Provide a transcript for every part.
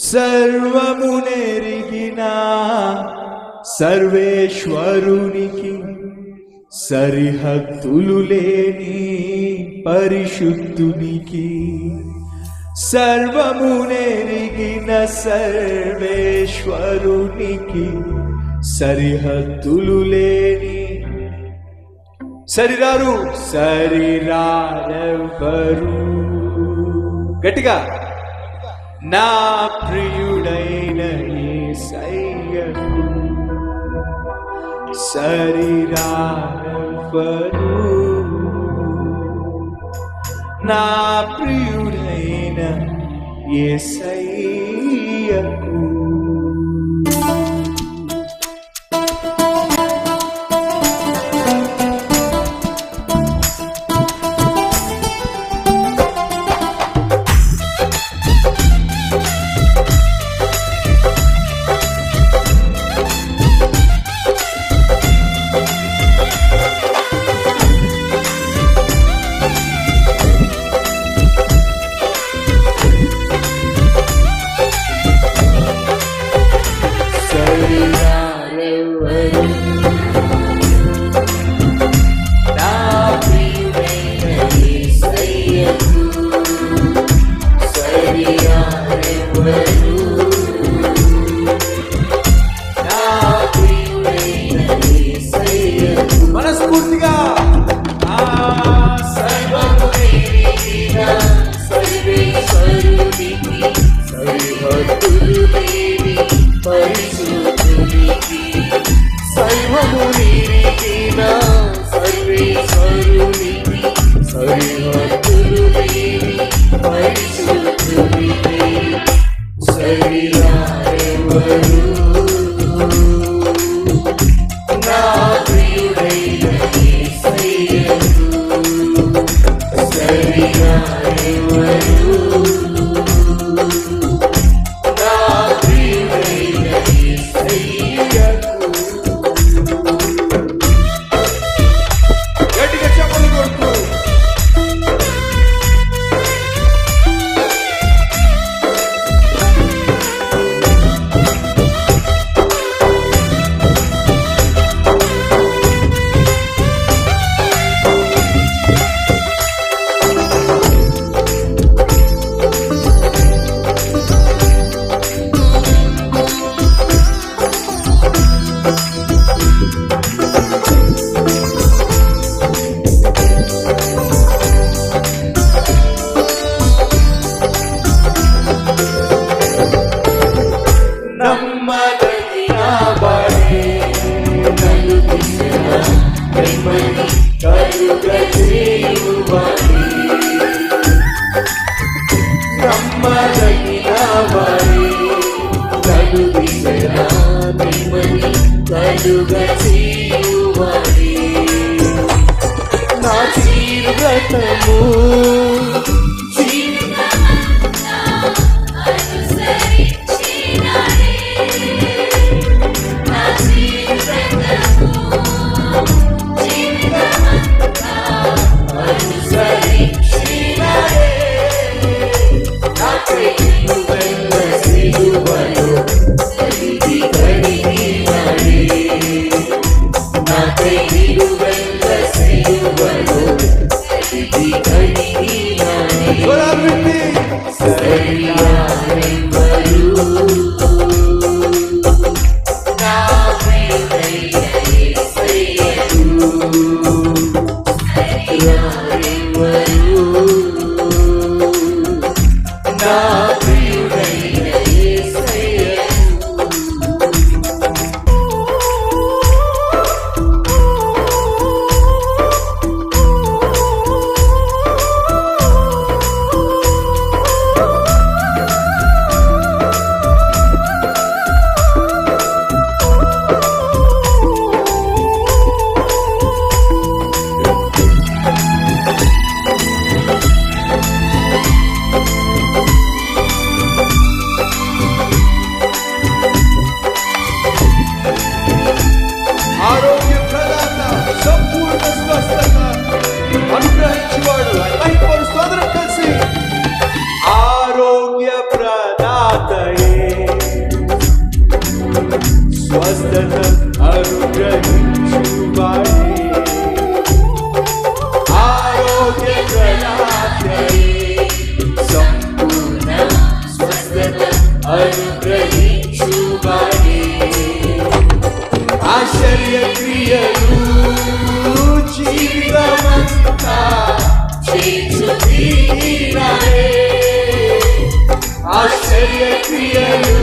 సర్వమునెరిగిన సర్వేశ్వరునికి సరిహద్దులు లేని పరిశుద్ధునికి. సర్వమునెరిగిన సర్వేశ్వరునికి సరిహద్దులు లేని. సరిరారు సరిరారెవ్వరు. గట్టిగా. నా ప్రియుడైన సయ్యకు శరీరారు నా ప్రియుడైన ఏ సయ్యకు to the. murder. ఆశ్చర్య క్రియలు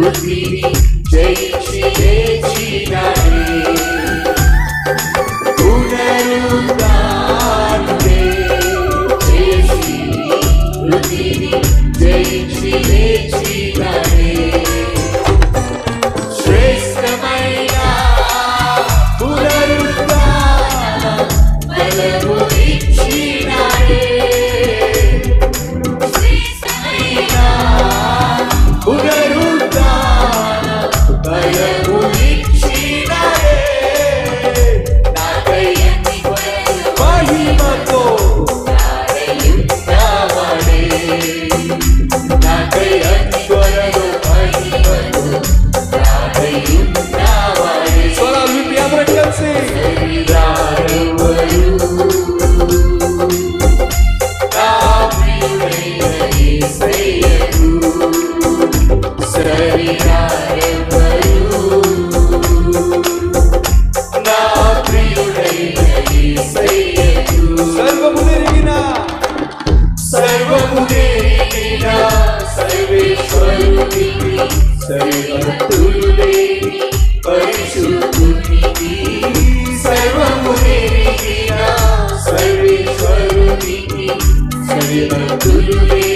Rukmini, Jai దేనిన సర్వేశ్వరునికి సరిహద్దులు లేని